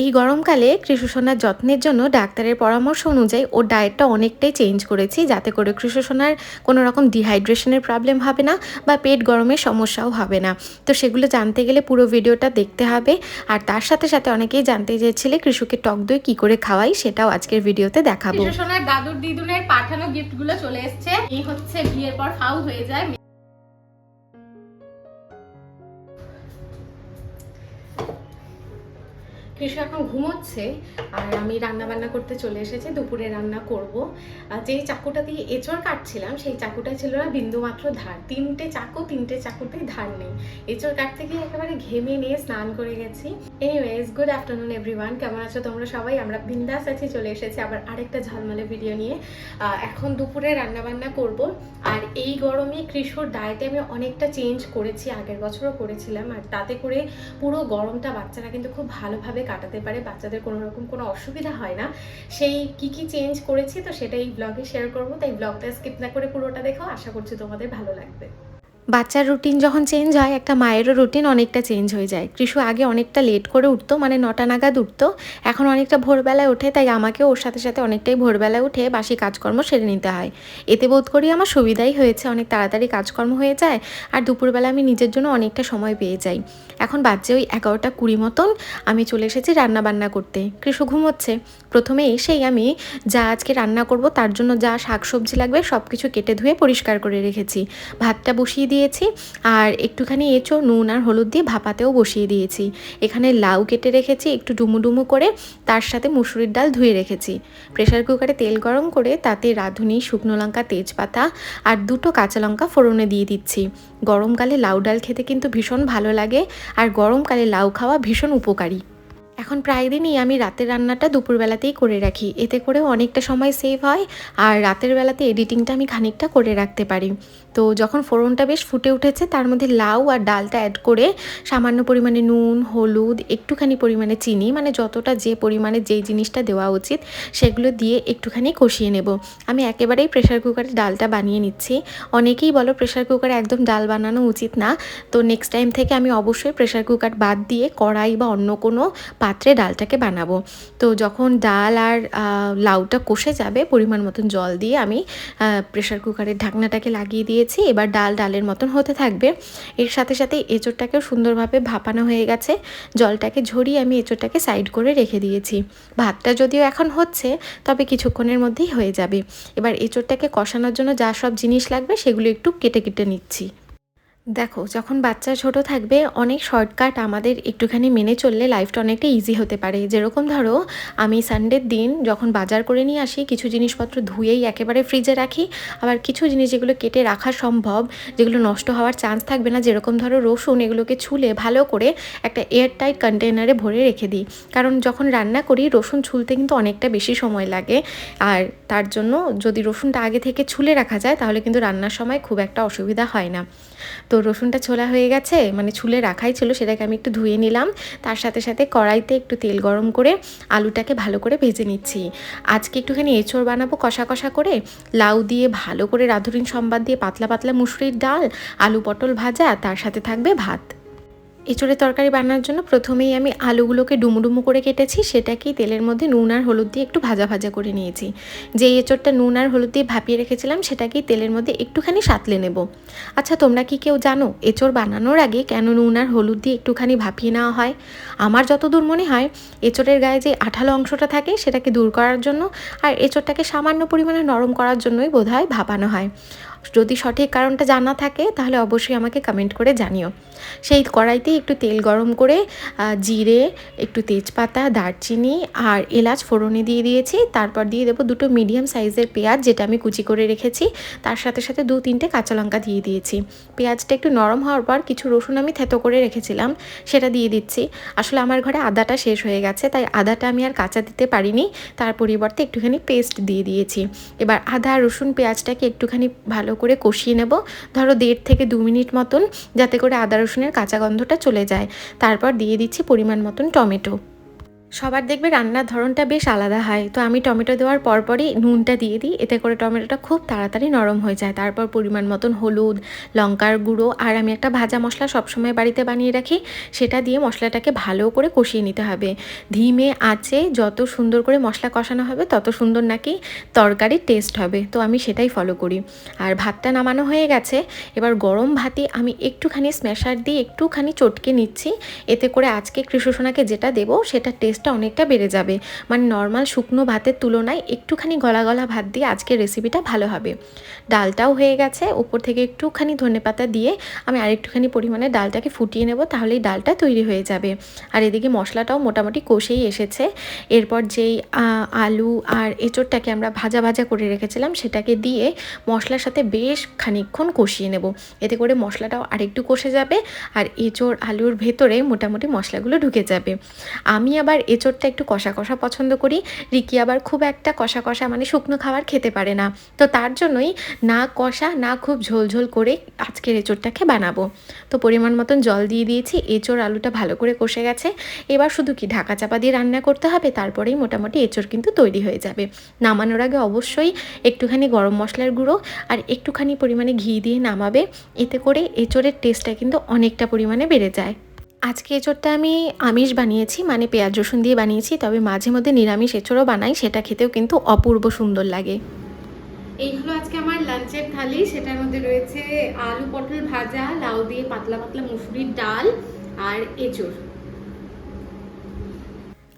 এই গরমকালে কৃষসোনার যত্নের জন্য ডাক্তারের পরামর্শ অনুযায়ী ওর ডায়েটটা অনেকটাই চেঞ্জ করেছি, যাতে করে কৃষসোনার কোনো রকম ডিহাইড্রেশনের প্রবলেম হবে না বা পেট গরমের সমস্যাও হবে না। তো সেগুলো জানতে গেলে পুরো ভিডিওটা দেখতে হবে। আর তার সাথে সাথে অনেকেই জানতে চেয়েছিলে কৃষকে টক দই কী করে খাওয়াই, সেটাও আজকের ভিডিওতে দেখাবো। সোনার দাদুর দিদুনের পাঠানো গিফটগুলো চলে এসেছে। এই হচ্ছে বিয়ের পর ফাউ হয়ে যায়। কৃষক এখন ঘুমোচ্ছে আর আমি রান্না বান্না করতে চলে এসেছি, দুপুরে রান্না করব। যেই চাকুটা দিয়ে এঁচড় কাটছিলাম, সেই চাকুটা ছিল না, বিন্দুমাত্র ধার। তিনটে চাকু, তিনটে চাকুতেই ধার নেই। এঁচড় কাটতে গিয়ে একেবারে ঘেমে নিয়ে স্নান করে গেছি। এনিওয়েজ গুড আফটারনুন এভরিওয়ান কেমন আছো তোমরা সবাই? আমরা বিন্দাস আছি, চলে এসেছি আবার আরেকটা ঝালমালে ভিডিও নিয়ে। এখন দুপুরে রান্না বান্না করব। এই গরমে কৃষর ডায়েটে আমি অনেকটা চেঞ্জ করেছি, আগের বছরও করেছিলাম। আর তাতে করে পুরো গরমটা বাচ্চারা কিন্তু খুব ভালোভাবে কাটাতে পারে, বাচ্চাদের কোনো রকম কোনো অসুবিধা হয় না। সেই কি কি চেঞ্জ করেছি তো সেটা এই ব্লগে শেয়ার করব। তাই ব্লগটা স্কিপ না করে পুরোটা দেখো। আশা করছি তোমাদের ভালো লাগবে। বাচ্চার রুটিন যখন চেঞ্জ হয়, একটা মায়েরও রুটিন অনেকটা চেঞ্জ হয়ে যায়। কৃষু আগে অনেকটা লেট করে উঠতো মানে নটা নাগাদ উঠতো। এখন অনেকটা ভোরবেলায় ওঠে, তাই আমাকে ওর সাথে সাথে অনেকটাই ভোরবেলায় উঠে বাসি কাজকর্ম সেরে নিতে হয়। এতে বোধ করি আমার সুবিধাই হয়েছে, অনেক তাড়াতাড়ি কাজকর্ম হয়ে যায় আর দুপুরবেলা আমি নিজের জন্য অনেকটা সময় পেয়ে যাই। এখন বাচ্চা ওই এগারোটা কুড়ি মতন, আমি চলে এসেছি রান্না বান্না করতে। কৃষু ঘুমোচ্ছে। প্রথমে এসেই আমি যা আজকে রান্না করব, তার জন্য যা শাকসবজি লাগবে সব কিছু কেটে ধুয়ে পরিষ্কার করে রেখেছি। ভাতটা বসিয়ে দিয়েছি আর একটুখানি এঁচো নুন আর হলুদ দিয়ে ভাপাতেও বসিয়ে দিয়েছি। এখানে লাউ কেটে রেখেছি, একটু ডুমু ডুমু করে, তার সাথে মুসুরির ডাল ধুয়ে রেখেছি। প্রেশার কুকারে তেল গরম করে তাতে রাঁধুনি, শুকনো লঙ্কা, তেজপাতা আর দুটো কাঁচা লঙ্কা ফোড়নে দিয়ে দিচ্ছি। গরমকালে লাউ ডাল খেতে কিন্তু ভীষণ ভালো লাগে আর গরমকালে লাউ খাওয়া ভীষণ উপকারী। এখন প্রায় দিনই আমি রাতের রান্নাটা দুপুরবেলাতেই করে রাখি। এতে করেও অনেকটা সময় সেভ হয় আর রাতের বেলাতে এডিটিংটা আমি খানিকটা করে রাখতে পারি। তো যখন ফোড়নটা বেশ ফুটে উঠেছে, তার মধ্যে লাউ আর ডালটা অ্যাড করে সামান্য পরিমাণে নুন, হলুদ, একটুখানি পরিমাণে চিনি মানে যতটা যে পরিমাণে যেই জিনিসটা দেওয়া উচিত সেগুলো দিয়ে একটুখানি কষিয়ে নেব। আমি একেবারেই প্রেশার কুকারে ডালটা বানিয়ে নিচ্ছি। অনেকেই বলো প্রেশার কুকারে একদম ডাল বানানো উচিত না। তো নেক্সট টাইম থেকে আমি অবশ্যই প্রেশার কুকার বাদ দিয়ে কড়াই বা অন্য কোনো পাত্রে ডালটাকে বানাবো। তো যখন ডাল আর লাউটা কষে যাবে, পরিমাণ মতন জল দিয়ে আমি প্রেশার কুকারের ঢাকনাটাকে লাগিয়ে দিয়েছি। এবার ডাল ডালের মতন হতে থাকবে। এর সাথে সাথে এঁচোড়টাকেও সুন্দরভাবে ভাপানো হয়ে গেছে। জলটাকে ঝরিয়ে আমি এঁচোড়টাকে সাইড করে রেখে দিয়েছি। ভাতটা যদিও এখন হচ্ছে, তবে কিছুক্ষণের মধ্যেই হয়ে যাবে। এবার এঁচোড়টাকে কষানোর জন্য যা সব জিনিস লাগবে, সেগুলো একটু কেটে কেটে নিচ্ছি। দেখো, যখন বাচ্চা ছোট থাকবে, অনেক শর্টকাট আমাদের একটুখানি মেনে চললে লাইফটা অনেকটা ইজি হতে পারে। যেরকম ধরো, আমি সানডের দিন যখন বাজার করে নিয়ে আসি, কিছু জিনিসপত্র ধুয়েই একেবারে ফ্রিজে রাখি, আবার কিছু জিনিস যেগুলো কেটে রাখা সম্ভব, যেগুলো নষ্ট হওয়ার চান্স থাকবে না, যেরকম ধরো রসুন এগুলোকে ছুলে ভালো করে একটা এয়ার টাইট কন্টেনারে ভরে রেখে দিই। কারণ যখন রান্না করি, রসুন ছুলতে কিন্তু অনেকটা বেশি সময় লাগে। আর তার জন্য যদি রসুনটা আগে থেকে ছুলে রাখা যায়, তাহলে কিন্তু রান্নার সময় খুব একটা অসুবিধা হয় না। তো রসুনটা ছোলা হয়ে গেছে মানে ছুলে রাখাই ছিল, সেটাকে আমি একটু ধুয়ে নিলাম। তার সাথে সাথে কড়াইতে একটু তেল গরম করে আলুটাকে ভালো করে ভেজে নিচ্ছি। আজকে একটুখানি এঁচড় বানাবো কষা কষা করে। লাউ দিয়ে ভালো করে রাধুরিন সম্বাদ দিয়ে পাতলা পাতলা মুসুরির ডাল, আলু পটল ভাজা, তার সাথে থাকবে ভাত। এঁচড়ের তরকারি বানানোর জন্য প্রথমেই আমি আলুগুলোকে ডুমুডুমু করে কেটেছি, সেটাকেই তেলের মধ্যে নুন আর হলুদ দিয়ে একটু ভাজা ভাজা করে নিয়েছি। যে এঁচড়টা নুন আর হলুদ দিয়ে ভাপিয়ে রেখেছিলাম, সেটাকেই তেলের মধ্যে একটুখানি সাতলে নেব। আচ্ছা তোমরা কি কেউ জানো এঁচড় বানানোর আগে কেন নুন আর হলুদ দিয়ে একটুখানি ভাপিয়ে নেওয়া হয়? আমার যতদূর মনে হয়, এঁচড়ের গায়ে যে আঠালো অংশটা থাকে, সেটাকে দূর করার জন্য আর এঁচড়টাকে সামান্য পরিমাণে নরম করার জন্যই বোধহয় ভাপানো হয়। যদি সঠিক কারণটা জানা থাকে, তাহলে অবশ্যই আমাকে কমেন্ট করে জানিও। সেই কড়াইতেই একটু তেল গরম করে জিরে, একটু তেজপাতা, দারচিনি আর এলাচ ফোড়নে দিয়ে দিয়েছি। তারপর দিয়ে দেবো দুটো মিডিয়াম সাইজের পেঁয়াজ, যেটা আমি কুচি করে রেখেছি। তার সাথে সাথে দু তিনটে কাঁচা লঙ্কা দিয়ে দিয়েছি। পেঁয়াজটা একটু নরম হওয়ার পর কিছু রসুন আমি থেতো করে রেখেছিলাম, সেটা দিয়ে দিচ্ছি। আসলে আমার ঘরে আদাটা শেষ হয়ে গেছে, তাই আদাটা আমি আর কাঁচা দিতে পারিনি। তার পরিবর্তে একটুখানি পেস্ট দিয়ে দিয়েছি। এবার আদা রসুন পেঁয়াজটাকে একটুখানি ভালো করে কষিয়ে নেব। ধরো দেড় থেকে দু মিনিট মতন, যাতে করে আদা রসুনের কাঁচা গন্ধটা চলে যায়। তারপর দিয়ে দিচ্ছি পরিমাণ মতন টমেটো। সবার দেখবে রান্নার ধরনটা বেশ আলাদা হয়। তো আমি টমেটো দেওয়ার পরপরই নুনটা দিয়ে দিই। এতে করে টমেটোটা খুব তাড়াতাড়ি নরম হয়ে যায়। তারপর পরিমাণ মতন হলুদ, লঙ্কার গুঁড়ো আর আমি একটা ভাজা মশলা সবসময় বাড়িতে বানিয়ে রাখি। সেটা দিয়ে মশলাটাকে ভালো করে কষিয়ে নিতে হবে। ধিমে আঁচে যত সুন্দর করে মশলা কষানো হবে, তত সুন্দর নাকি তরকারির টেস্ট হবে। তো আমি সেটাই ফলো করি। আর ভাতটা নামানো হয়ে গেছে। এবার গরম ভাতে আমি একটুখানি স্ম্যাশার দিয়ে একটুখানি চটকে নিচ্ছি। এতে করে আজকে কৃষ্ণসোনাকে যেটা দেবো, সেটা টেস্টটা অনেকটা বেড়ে যাবে। মানে নর্মাল শুকনো ভাতের তুলনায় একটুখানি গলা গলা ভাত দিয়ে আজকের রেসিপিটা ভালো হবে। ডালটাও হয়ে গেছে উপর থেকে একটুখানি ধনেপাতা দিয়ে আমি আরেকটুখানি পরিমাণে ডালটাকে ফুটিয়ে নেব, তাহলেই ডালটা তৈরি হয়ে যাবে। আর এদিকে মশলাটাও মোটামুটি কষেই এসেছে। এরপর যেই আলু আর এঁচোড়টাকে আমরা ভাজা ভাজা করে রেখেছিলাম, সেটাকে দিয়ে মশলার সাথে বেশ খানিকক্ষণ কষিয়ে নেব। এতে করে মশলাটাও আরেকটু কষে যাবে আর এঁচোড়, আলুর ভেতরে মোটামুটি মশলাগুলো ঢুকে যাবে। আমি আবার এঁচোড়টা একটু কষা কষা পছন্দ করি। রিকি আবার খুব একটা কষা কষা মানে শুকনো খাবার খেতে পারে না। তো তার জন্যই না কষা, না খুব ঝোল ঝোল করে আজকের এঁচোড়টাকে বানাবো। তো পরিমাণ মতন জল দিয়ে দিয়েছি, এঁচোড় আলুটা ভালো করে কষে গেছে। এবার শুধু কি ঢাকা চাপা দিয়ে রান্না করতে হবে, তারপরেই মোটামুটি এঁচোড় কিন্তু তৈরি হয়ে যাবে। নামানোর আগে অবশ্যই একটুখানি গরম মশলার গুঁড়ো আর একটুখানি পরিমাণে ঘি দিয়ে নামাবে। এতে করে এঁচোড়ের টেস্টটা কিন্তু অনেকটা পরিমাণে বেড়ে যায়। আজকে এঁচোড়টা আমি আমিষ বানিয়েছি মানে পেঁয়াজ রসুন দিয়ে বানিয়েছি, তবে মাঝে মধ্যে নিরামিষ এঁচোড়ও বানাই, সেটা খেতেও কিন্তু অপূর্ব সুন্দর লাগে। এই হলো আজকে আমার লাঞ্চের থালি, সেটার মধ্যে রয়েছে আলু পটল ভাজা, লাউ দিয়ে পাতলা পাতলা মুসুরির ডাল আর এঁচড়।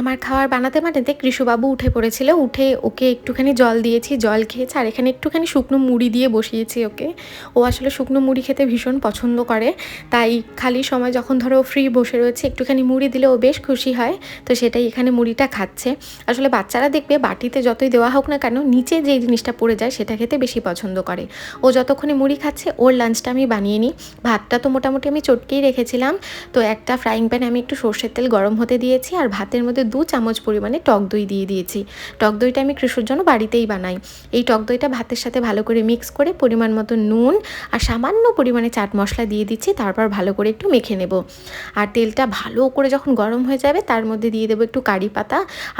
আমার খাবার বানাতে বানাতে কৃষবাবু উঠে পড়েছিল। উঠে ওকে একটুখানি জল দিয়েছি, জল খেয়েছে, আর এখানে একটুখানি শুকনো মুড়ি দিয়ে বসিয়েছি ওকে। ও আসলে শুকনো মুড়ি খেতে ভীষণ পছন্দ করে, তাই খালি সময় যখন ধরো ফ্রি বসে রয়েছে, একটুখানি মুড়ি দিলে ও বেশ খুশি হয়, তো সেটাই এখানে মুড়িটা খাচ্ছে। আসলে বাচ্চারা দেখবে বাটিতে যতই দেওয়া হোক না কেন, নিচে যে জিনিসটা পড়ে যায় সেটা খেতে বেশি পছন্দ করে। ও যতক্ষণে মুড়ি খাচ্ছে, ওর লাঞ্চটা আমি বানিয়ে নিই। ভাতটা তো মোটামুটি আমি চটকেই রেখেছিলাম, তো একটা ফ্রাইং প্যানে আমি একটু সর্ষের তেল গরম হতে দিয়েছি, আর ভাতের মধ্যে দু চামচ পরিমাণে টক দই দিয়ে দিয়েছি। টক দইটা আমি কৃষুর জন্য বাড়িতেই বানাই। এই টক দইটা ভাতের সাথে ভালো করে মিক্স করে পরিমাণ মতো নুন আর সামান্য পরিমাণে চাট মশলা দিয়ে দিচ্ছি, তারপর ভালো করে একটু মেখে নেব। আর তেলটা ভালো করে যখন গরম হয়ে যাবে, তার মধ্যে দিয়ে দেবো একটু কারি পাতা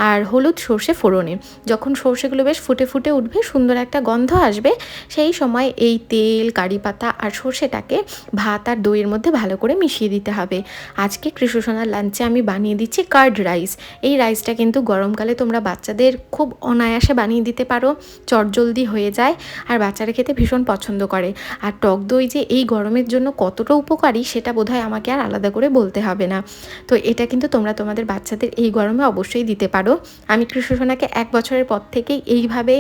আর হলুদ সর্ষে ফোড়নে। যখন সর্ষেগুলো বেশ ফুটে ফুটে উঠবে, সুন্দর একটা গন্ধ আসবে, সেই সময় এই তেল, কারি পাতা আর সর্ষেটাকে ভাত আর দইয়ের মধ্যে ভালো করে মিশিয়ে দিতে হবে। আজকে কৃষ্ণসোনার লাঞ্চে আমি বানিয়ে দিচ্ছি কার্ড রাইস এই রাইসটা কিন্তু গরমকালে তোমরা বাচ্চাদের খুব অনায়াসে বানিয়ে দিতে পারো, চটজলদি হয়ে যায় আর বাচ্চারা খেতে ভীষণ পছন্দ করে। আর টক দই যে এই গরমের জন্য কতটা উপকারী সেটা বোধহয় আমাকে আর আলাদা করে বলতে হবে না। তো এটা কিন্তু তোমরা তোমাদের বাচ্চাদের এই গরমে অবশ্যই দিতে পারো। আমি কৃষ্ণসোনাকে এক বছরের পর থেকেই এইভাবে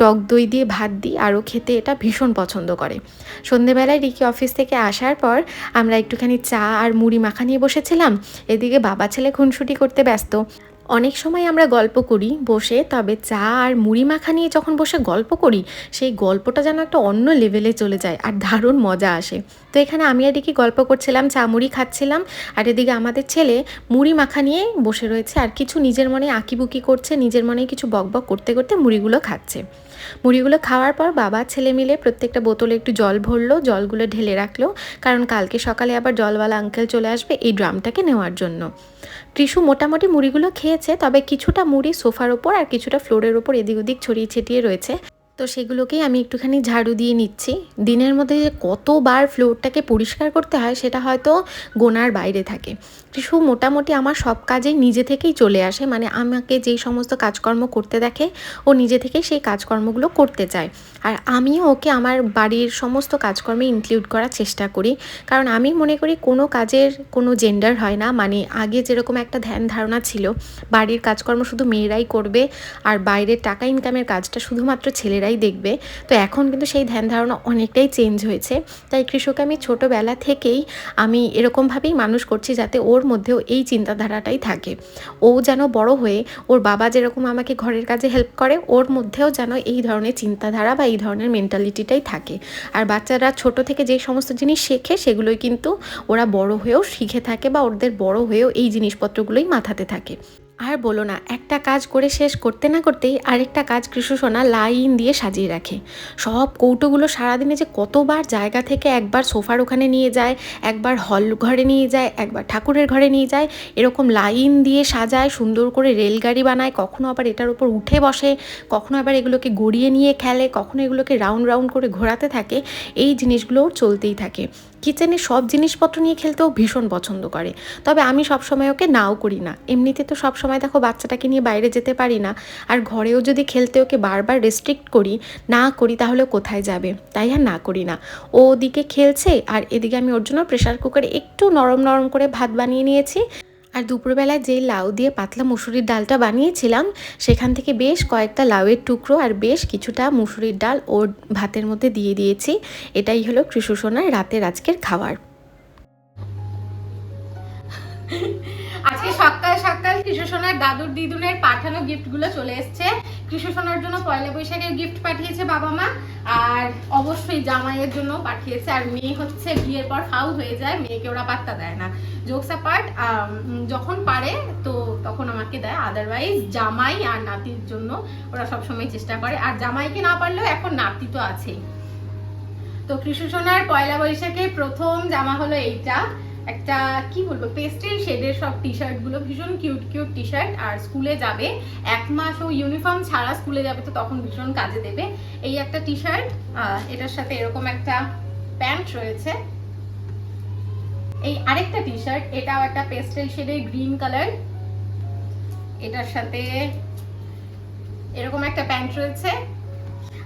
টক দই দিয়ে ভাত দিই আরও খেতে এটা ভীষণ পছন্দ করে। সন্ধেবেলায় রিকি অফিস থেকে আসার পর আমরা একটুখানি চা আর মুড়ি মাখা নিয়ে বসেছিলাম। এদিকে বাবা ছেলে খুনসুটি করতে ব্যস্ত। অনেক সময় আমরা গল্প করি বসে, তবে চা আর মুড়ি মাখা নিয়ে যখন বসে গল্প করি, সেই গল্পটা যেন একটা অন্য লেভেলে চলে যায় আর দারুণ মজা আসে। তো এখানে আমি আর কি গল্প করছিলাম, চা মুড়ি খাচ্ছিলাম আর এদিকে আমাদের ছেলে মুড়ি মাখা নিয়ে বসে রয়েছে আর কিছু নিজের মনে আঁকিবুকি করছে, নিজের মনে কিছু বকবক করতে করতে মুড়িগুলো খাচ্ছে। মুড়িগুলো খাওয়ার পর বাবা, ছেলে মিলে প্রত্যেকটা বোতলে একটু জল ভরলো, জলগুলো ঢেলে রাখল। কারণ কালকে সকালে আবার জলওয়ালা আঙ্কেল চলে আসবে এই ড্রামটাকে নেওয়ার জন্য। ত্রিশু মোটামুটি মুড়িগুলো খেয়েছে, তবে কিছুটা মুড়ি সোফার ওপর আর কিছুটা ফ্লোরের ওপর এদিক ওদিক ছড়িয়ে ছিটিয়ে রয়েছে। তো সেগুলোকেই আমি একটুখানি ঝাড়ু দিয়ে নিচ্ছি। দিনের মধ্যে যে কতবার ফ্লোরটাকে পরিষ্কার করতে হয় সেটা হয়তো গোনার বাইরে থাকে। ত্রিশু মোটামুটি আমার সব কাজেই নিজে থেকেই চলে আসে মানে আমাকে যেই সমস্ত কাজকর্ম করতে দেখে, ও নিজে থেকেই সেই কাজকর্মগুলো করতে চায়। আর আমিও ওকে আমার বাড়ির সমস্ত কাজকর্মে ইনক্লুড করার চেষ্টা করি। কারণ আমি মনে করি কোনো কাজের কোনো জেন্ডার হয় না মানে আগে যেরকম একটা ধ্যান ধারণা ছিল, বাড়ির কাজকর্ম শুধু মেয়েরাই করবে, আর বাইরের টাকা ইনকামের কাজটা শুধুমাত্র ছেলেরাই দেখবে। তো এখন কিন্তু সেই ধ্যান ধারণা অনেকটাই চেঞ্জ হয়েছে। তাই কৃষক আমি ছোটোবেলা থেকেই আমি এরকমভাবেই মানুষ করছি যাতে ওর মধ্যেও এই চিন্তাধারাটাই থাকে। ও যেন বড় হয়ে ওর বাবা যেরকম আমাকে ঘরের কাজে হেল্প করে, ওর মধ্যেও যেন এই ধরনের চিন্তাধারা বা এই ধরনের মেন্টালিটিটাই থাকে। আর বাচ্চারা ছোট থেকে যে সমস্ত জিনিস শেখে, সেগুলোই কিন্তু ওরা বড় হয়েও শিখে থাকে বা ওদের বড় হয়েও এই জিনিসপত্রগুলোই মাথাতে থাকে। আর বলো না, একটা কাজ করে শেষ করতে না করতেই আরেকটা কাজ কৃষ্ণসোনা লাইন দিয়ে সাজিয়ে রাখে। সব কৌটোগুলো সারাদিনে যে কতবার জায়গা থেকে একবার সোফার ওখানে নিয়ে যায়, একবার হল ঘরে নিয়ে যায়, একবার ঠাকুরের ঘরে নিয়ে যায়, এরকম লাইন দিয়ে সাজায়, সুন্দর করে রেলগাড়ি বানায়, কখনো আবার এটার উপর উঠে বসে, কখনো আবার এগুলোকে গড়িয়ে নিয়ে খেলে, কখনো এগুলোকে রাউন্ড রাউন্ড করে ঘোরাতে থাকে, এই জিনিসগুলো চলতেই থাকে। কিচেনে সব জিনিসপত্র নিয়ে খেলতেও ভীষণ পছন্দ করে। তবে আমি সবসময় ওকে নাও করি না। এমনিতে তো সব সময় দেখো বাচ্চাটাকে নিয়ে বাইরে যেতে পারি না। আর ঘরেও যদি খেলতে ওকে বারবার রেস্ট্রিক্ট করি, না করি তাহলে কোথায় যাবে? তাই আর না করি না। ও ওদিকে খেলছে আর এদিকে আমি ওর জন্য প্রেশার কুকারে একটু নরম নরম করে ভাত বানিয়ে নিয়েছি। আর দুপুরবেলায় যে লাউ দিয়ে পাতলা মুসুরির ডালটা বানিয়েছিলাম, সেখান থেকে বেশ কয়েকটা লাউয়ের টুকরো আর বেশ কিছুটা মুসুরির ডাল ওর ভাতের মধ্যে দিয়ে দিয়েছি। এটাই হলো কৃষুসোনার রাতের আজকের খাবার। আজকে সকাল সকাল কৃষ্ণ সোনার দাদুর দিদুনের পাঠানো গিফটগুলো চলে এসেছে। কৃষ্ণ সোনার জন্য পয়লা বৈশাখের গিফট পাঠিয়েছে বাবা মা, আর অবশ্যই জামাইয়ের জন্য পাঠিয়েছে। আর মেয়ে হচ্ছে বিয়ের পর ফাউ হয়ে যায়, মেয়েকে ওরা পাত্তা দেয় না। জোকস অ্যাপার্ট যখন পারে তো তখন আমাকে দেয়। আদারওয়াইজ জামাই আর নাতির জন্য ওরা সবসময় চেষ্টা করে। আর জামাইকে না পারলেও এখন নাতি তো আছেই। তো কৃষ্ণ সোনার পয়লা বৈশাখে প্রথম জামা হলো এইটা। একটা, কি বলব পেস্টেল শেডের সব টি শার্টগুলো, ভীষণ কিউট কিউট টি শার্ট আর স্কুলে যাবে, এক মাস ও ইউনিফর্ম ছাড়া স্কুলে যাবে তো তখন ভীষণ কাজে দেবে। এই একটা টি শার্ট এটার সাথে এরকম একটা প্যান্ট রয়েছে। এই আরেকটা টি শার্ট এটাও একটা পেস্টেল শেডের গ্রিন কালার এটার সাথে এরকম একটা প্যান্ট রয়েছে।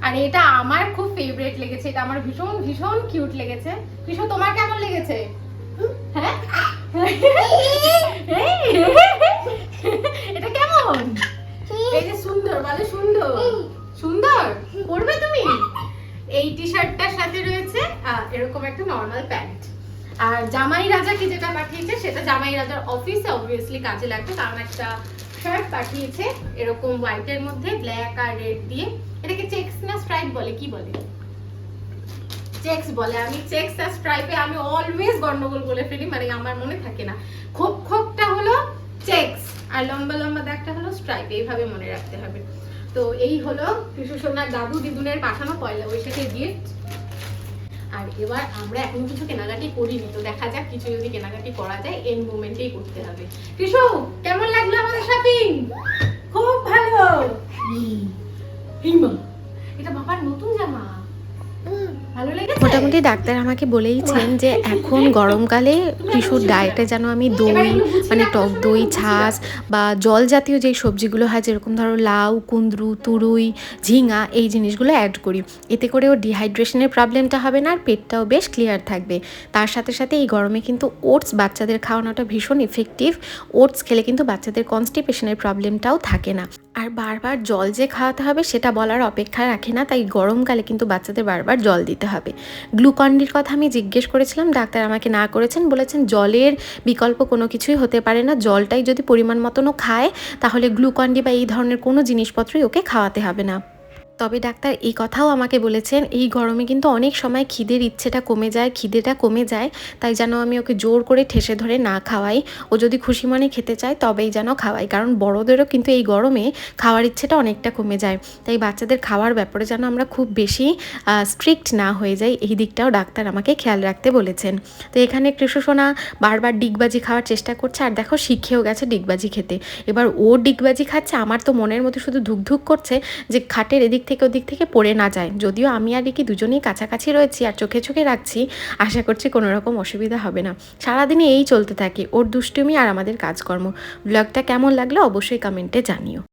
আর এটা আমার খুব ফেভারিট লেগেছে, এটা আমার ভীষণ ভীষণ কিউট লেগেছে। ভীষণ তোমার কেমন লেগেছে? হ্যাঁ? এটা কেমন? এই যে সুন্দর বলে সুন্দর। সুন্দর? পরবে তুমি? এই টি শার্টটার সাথে রয়েছে এরকম একটা নর্মাল প্যান্ট আর জামাই রাজাকে যেটা পাঠিয়েছে সেটা জামাই রাজার অফিসে অবভিয়াসলি কাজে লাগবে কারণ একটা শার্ট পাঠিয়েছে এরকম হোয়াইটের মধ্যে ব্ল্যাক আর রেড দিয়ে। এটাকে চেক্স না স্ট্রাইপ বলে কি বলে? চেক্স বলে। আমি চেক্স আর স্ট্রাইপে আমি অলওয়েজ গন্ডগোল বলে ফেলি মানে আমার মনে থাকে না। খোপ খোপটা হলো চেক্স আর লম্বা লম্বা দাগটা হলো স্ট্রাইপ এইভাবে মনে রাখতে হবে। তো এই হলো কৃষ্ণ সোনার দাদু দিদুনের পাঠানো পয়লা বৈশাখের গিফট আর এবার আমরা এখনও কিছু কেনাকাটি করিনি তো দেখা যাক কিছু যদি কেনাকাটি করা যায় এন মোমেন্টেই করতে হবে। কৃষ্ণ কেমন লাগল আমাদের শপিং খুব ভালো। হিমা। এটা বাবার নতুন জামা। মোটামুটি ডাক্তার আমাকে বলেইছেন যে এখন গরমকালে কৃষুর ডায়েটে যেন আমি দই মানে টক দই ছাঁচ বা জল জাতীয় যেই সবজিগুলো হয় যেরকম ধরো লাউ কুন্দ্রু তুরুই ঝিঙা এই জিনিসগুলো অ্যাড করি। এতে করে ওর ডিহাইড্রেশনের প্রবলেমটা হবে না আর পেটটাও বেশ ক্লিয়ার থাকবে। তার সাথে সাথে এই গরমে কিন্তু ওটস বাচ্চাদের খাওয়ানোটা ভীষণ ইফেক্টিভ ওটস খেলে কিন্তু বাচ্চাদের কনস্টিপেশনের প্রবলেমটাও থাকে না। আর বারবার জল যে খাওয়াতে হবে সেটা বলার অপেক্ষা রাখে না, তাই গরমকালে কিন্তু বাচ্চাদের বারবার জল দিতে হবে। গ্লুকন্ডির কথা আমি জিজ্ঞেস করেছিলাম, ডাক্তার আমাকে না করেছেন, বলেছেন জলের বিকল্প কোনো কিছুই হতে পারে না, জলটাই যদি পরিমাণ মতনও খায়, তাহলে গ্লুকন্ডি বা এই ধরনের কোনো জিনিসপত্রই ওকে খাওয়াতে হবে না। তবে ডাক্তার, এই কথাও আমাকে বলেছেন, এই গরমে কিন্তু অনেক সময় খিদের ইচ্ছেটা কমে যায়, খিদেটা কমে যায়, তাই যেন আমি ওকে জোর করে ঠেসে ধরে না খাওয়াই। ও যদি খুশি মনে খেতে চায়, তবেই যেন খাওয়াই, কারণ বড়দেরও কিন্তু এই গরমে খাওয়ার ইচ্ছেটা অনেকটা কমে যায়। তাই বাচ্চাদের খাওয়ার ব্যাপারে যেন আমরা খুব বেশি স্ট্রিক্ট না হয়ে যাই, এই দিকটাও ডাক্তার আমাকে খেয়াল রাখতে বলেছেন। তো এখানে কৃষ্ণসোনা বারবার ডিগবাজি খাওয়ার চেষ্টা করছে, আর দেখো শিখেও গেছে ডিগবাজি খেতে। এবার ও ডিগবাজি খাচ্ছে, আমার তো মনের মধ্যে শুধু ধুকধুক করছে যে খাটের এদিক থেকে ওদিক থেকে পড়ে না যায়। যদিও আমি আর রিকি দুজনেই কাছাকাছি রয়েছি আর চোখে চোখে রাখছি, আশা করছি কোনো রকম অসুবিধা হবে না। সারাদিনে এই চলতে থাকে, ওর দুষ্টুমি আর আমাদের কাজকর্ম। ব্লগটা কেমন লাগল অবশ্যই কমেন্টে জানিও।